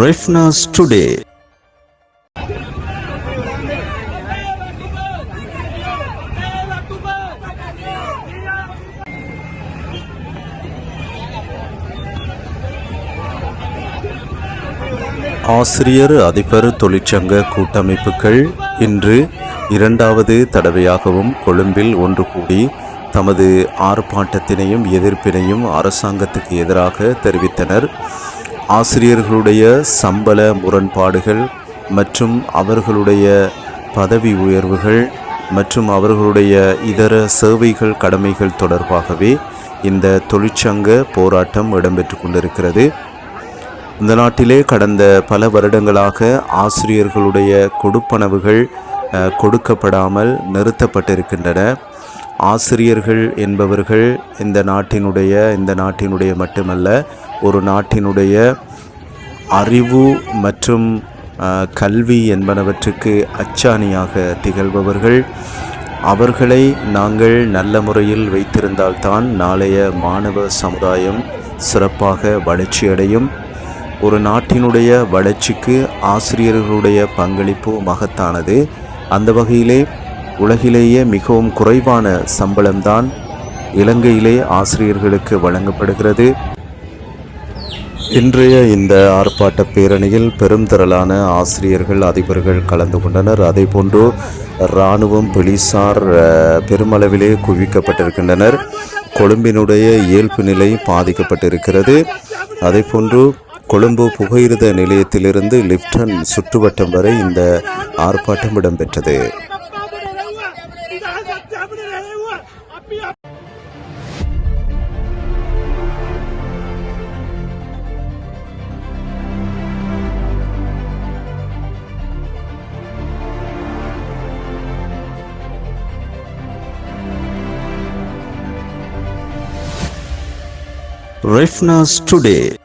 ரெஃப்னாஸ் today ஆசிரியர் அதிபர் தொழிற்சங்க கூட்டமைப்புகள் இன்று இரண்டாவது தடவையாகவும் கொழும்பில் ஒன்று கூடி தமது ஆர்ப்பாட்டத்தினையும் எதிர்ப்பினையும் அரசாங்கத்துக்கு எதிராக தெரிவித்தனர். ஆசிரியர்களுடைய சம்பள முரண்பாடுகள் மற்றும் அவர்களுடைய பதவி உயர்வுகள் மற்றும் அவர்களுடைய இதர சேவைகள் கடமைகள் தொடர்பாகவே இந்த தொழிற்சங்க போராட்டம் இடம்பெற்று கொண்டிருக்கிறது. இந்த நாட்டிலே கடந்த பல வருடங்களாக ஆசிரியர்களுடைய கொடுப்பனவுகள் கொடுக்கப்படாமல் நிறுத்தப்பட்டிருக்கின்றன. ஆசிரியர்கள் என்பவர்கள் இந்த நாட்டினுடைய இந்த நாட்டினுடைய மட்டுமல்ல ஒரு நாட்டினுடைய அறிவு மற்றும் கல்வி என்பனவற்றுக்கு அச்சாணியாக திகழ்பவர்கள். அவர்களை நாங்கள் நல்ல முறையில் வைத்திருந்தால்தான் நாளைய மாணவ சமுதாயம் சிறப்பாக வளர்ச்சியடையும் ஒரு நாட்டினுடைய வளர்ச்சிக்கு ஆசிரியர்களுடைய பங்களிப்பு மகத்தானது. அந்த வகையிலே உலகிலேயே மிகவும் குறைவான சம்பளம்தான் இலங்கையிலே ஆசிரியர்களுக்கு வழங்கப்படுகிறது. இன்றைய இந்த ஆர்ப்பாட்ட பேரணியில் பெருந்திரளான ஆசிரியர்கள் அதிபர்கள் கலந்து கொண்டனர். அதேபோன்று இராணுவம் போலீசார் பெருமளவிலே குவிக்கப்பட்டிருக்கின்றனர். கொழும்பினுடைய இயல்பு நிலை பாதிக்கப்பட்டிருக்கிறது. அதேபோன்று கொழும்பு புகையிரத நிலையத்திலிருந்து லிப்டன் சுற்றுவட்டம் வரை இந்த ஆர்ப்பாட்டம் இடம்பெற்றது. Refners today.